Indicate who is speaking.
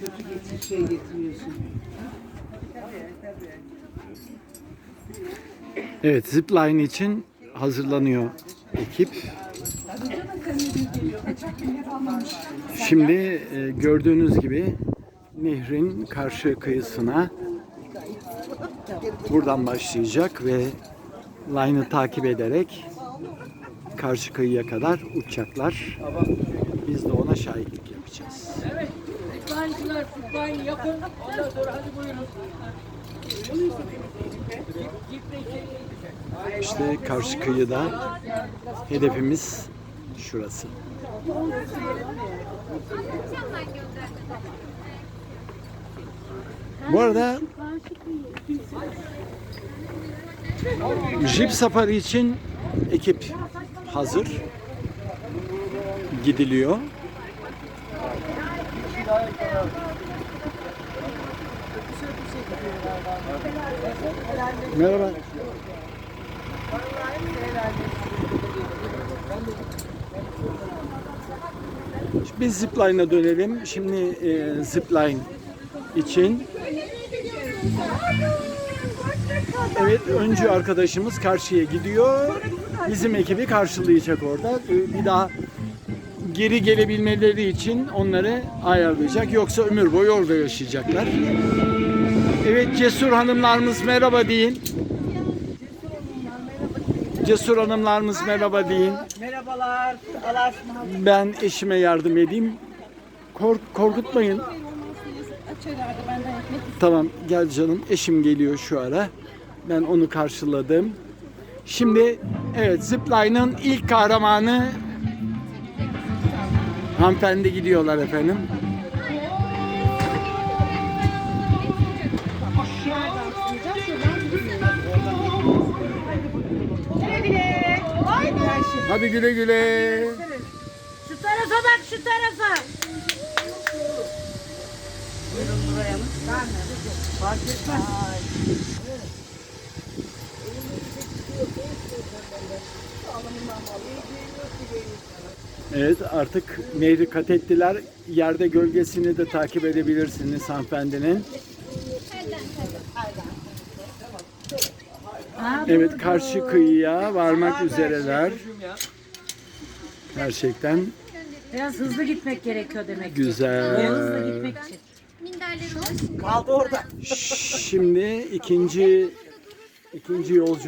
Speaker 1: kötü getir, şey getiriyorsun.
Speaker 2: Evet zipline için hazırlanıyor ekip. Şimdi e, gördüğünüz gibi nehrin karşı kıyısına buradan başlayacak ve line'ı takip ederek karşı kıyıya kadar uçacaklar. Biz de ona şahitlik yapacağız.
Speaker 3: Evet. Zıplayıcılar zıplayın yapın. Ondan sonra hadi buyurun.
Speaker 2: İşte karşı kıyıda hedefimiz şurası. Bu arada Jeep Safari için ekip hazır. Gidiliyor. Merhaba. Biz zipline'a dönelim. Şimdi e, zipline için Evet, öncü arkadaşımız karşıya gidiyor. Bizim ekibi karşılayacak orada. Ee, Bir daha geri gelebilmeleri için onları ayarlayacak. Yoksa ömür boyu orada yaşayacaklar. Evet, cesur hanımlarımız merhaba deyin. Cesur hanımlarımız merhaba deyin.
Speaker 1: Merhabalar. Allah'a.
Speaker 2: Ben eşime yardım edeyim. Kork korkutmayın. Tamam gel canım. Eşim geliyor şu ara. Ben onu karşıladım. Şimdi evet zipline'ın ilk kahramanı hanımefendi gidiyorlar efendim. Hadi güle güle.
Speaker 4: Şu tarafa bak şu tarafa.
Speaker 1: Fark etmez.
Speaker 2: Evet artık nehri kat ettiler. Yerde gölgesini de takip edebilirsiniz hanımefendinin. Evet karşı kıyıya varmak üzereler. Gerçekten
Speaker 4: Biraz hızlı gitmek gerekiyor demek ki.
Speaker 2: güzel.
Speaker 4: Hızlı gitmek için.
Speaker 1: Kaldı orada.
Speaker 2: Şimdi ikinci ikinci yolcu